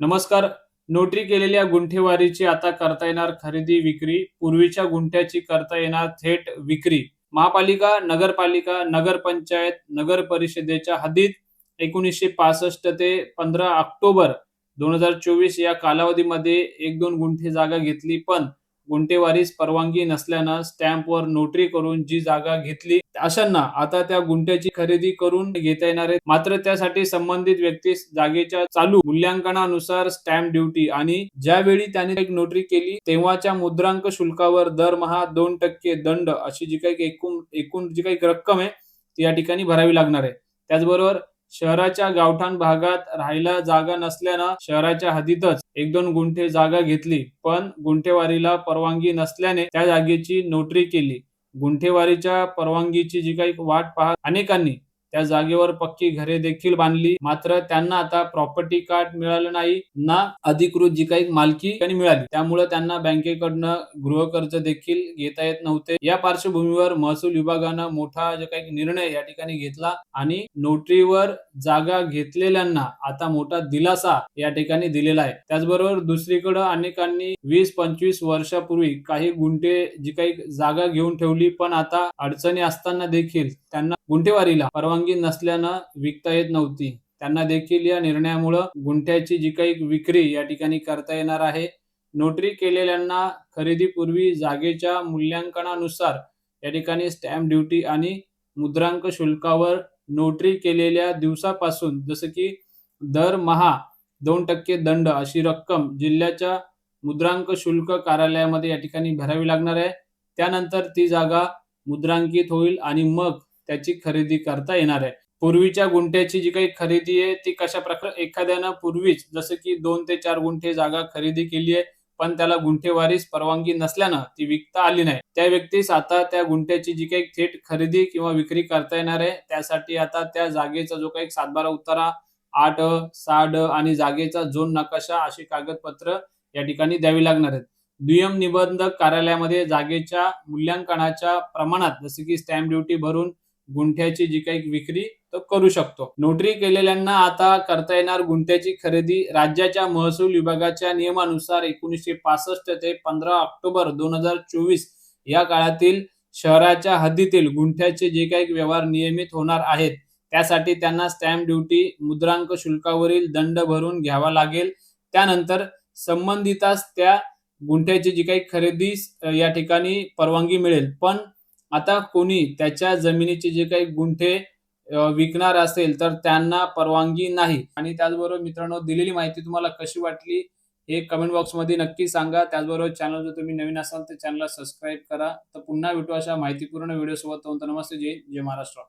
नमस्कार. नोटरी केलेल्या गुंठेवारीची आता करता येणार खरेदी विक्री पूर्वीच्या गुंठ्याची करता येणार थेट विक्री. महापालिका नगरपालिका नगरपंचायत नगर परिषदेच्या हद्दीत एकोणीसशे पासष्ट ते पंधरा ऑक्टोबर दोन हजार चोवीस या कालावधीमध्ये एक दोन गुंठे जागा घेतली पण गुंटेवारीस परवानगी नसल्यानं स्टॅम्पवर नोटरी करून जी जागा घेतली अशांना आता त्या गुंट्याची खरेदी करून घेता येणार आहे मात्र त्यासाठी संबंधित व्यक्ती जागेच्या चालू मूल्यांकनानुसार स्टॅम्प ड्युटी आणि ज्यावेळी त्याने एक नोटरी केली तेव्हाच्या मुद्रांक शुल्कावर दरमहा दोन टक्के दंड अशी जी काही एकूण एकूण जी काही रक्कम आहे ती या ठिकाणी भरावी लागणार आहे. त्याचबरोबर शहराच्या गावठाण भागात राहायला जागा नसल्यानं शहराच्या हद्दीतच एक दोन गुंठे जागा घेतली. पण गुंठेवारीला परवानगी नसल्याने त्या जागेची नोटरी केली. गुंठेवारीच्या परवानगीची जी काही वाट पाहत अनेकांनी त्या जागेवर पक्की घरे देखील बांधली. मात्र त्यांना आता प्रॉपर्टी कार्ड मिळालं नाही ना अधिकृत जी काही मालकी त्यांनी मिळाली. त्यामुळे त्यांना बँकेकडनं गृहकर्ज देखील घेता येत नव्हते. या पार्श्वभूमीवर महसूल विभागानं मोठा जो काही निर्णय या ठिकाणी घेतला आणि नोटरीवर जागा घेतलेल्यांना आता मोठा दिलासा या ठिकाणी दिलेला आहे. त्याचबरोबर दुसरीकडे अनेकांनी वीस पंचवीस वर्षापूर्वी काही गुंठे जी काही जागा घेऊन ठेवली पण आता अडचणी असताना देखील त्यांना गुंठेवारीला परवानगी नसल्यानं विकता येत नव्हती. त्यांना देखील या निर्णयामुळं गुंठ्याची जी काही विक्री या ठिकाणी करता येणार आहे नोटरी केलेल्यांना खरेदीपूर्वी जागेच्या मूल्यांकनानुसार या ठिकाणी स्टॅम्प ड्युटी आणि मुद्रांक शुल्कावर नोटरी केलेल्या दिवसापासून जसं की दरमहा दोन टक्के दंड अशी रक्कम जिल्ह्याच्या मुद्रांक शुल्क कार्यालयामध्ये या ठिकाणी भरावी लागणार आहे. त्यानंतर ती जागा मुद्रांकित होईल आणि मग त्याची खरेदी करता येणार आहे. पूर्वीच्या गुंठ्याची जी काही खरेदी आहे ती कशा प्रकारे एखाद्यानं पूर्वीच जसं की दोन ते चार गुंठे जागा खरेदी केली आहे पण त्याला गुंठेवारीस परवानगी नसल्यानं ती विकता आली नाही. त्या व्यक्तीस आता त्या गुंठ्याची जी काही थेट खरेदी किंवा विक्री करता येणार आहे त्यासाठी आता त्या जागेचा जो काही सातबारा उतारा आठ साड आणि जागेचा झोन नकाशा अशी कागदपत्र या ठिकाणी द्यावी लागणार आहेत. दुय्यम निबंधक कार्यालयामध्ये जागेच्या मूल्यांकनाच्या प्रमाणात जसे की स्टॅम्प ड्युटी भरून गुंठ्याची जी काही विक्री तो करू शकतो. नोटरी केलेल्यांना आता करता येणार गुंठ्याची खरेदी राज्याच्या महसूल विभागाच्या नियमानुसार एकोणीसशे पासष्ट ते पंधरा ऑक्टोबर दोन हजार चोवीस या काळातील शहराच्या हद्दीतील गुंठ्याचे जे काही व्यवहार नियमित होणार आहेत त्यासाठी त्यांना स्टॅम्प ड्युटी मुद्रांक शुल्कावरील दंड भरून घ्यावा लागेल. त्यानंतर संबंधितास त्या गुंठ्याची जी काही खरेदी या ठिकाणी परवानगी मिळेल. पण आता कोणी त्याच्या जमिनीचे जे काही गुंठे विकणार असेल तर त्यांना परवानगी नाही. आणि त्याचबरोबर मित्रांनो दिलेली माहिती तुम्हाला कशी वाटली हे कमेंट बॉक्समध्ये नक्की सांगा. त्याचबरोबर चॅनल जर तुम्ही नवीन असाल तर चॅनलला सबस्क्राईब करा. तर पुन्हा भेटू अशा माहितीपूर्ण व्हिडिओ सोबत. नमस्ते. जय जय महाराष्ट्र.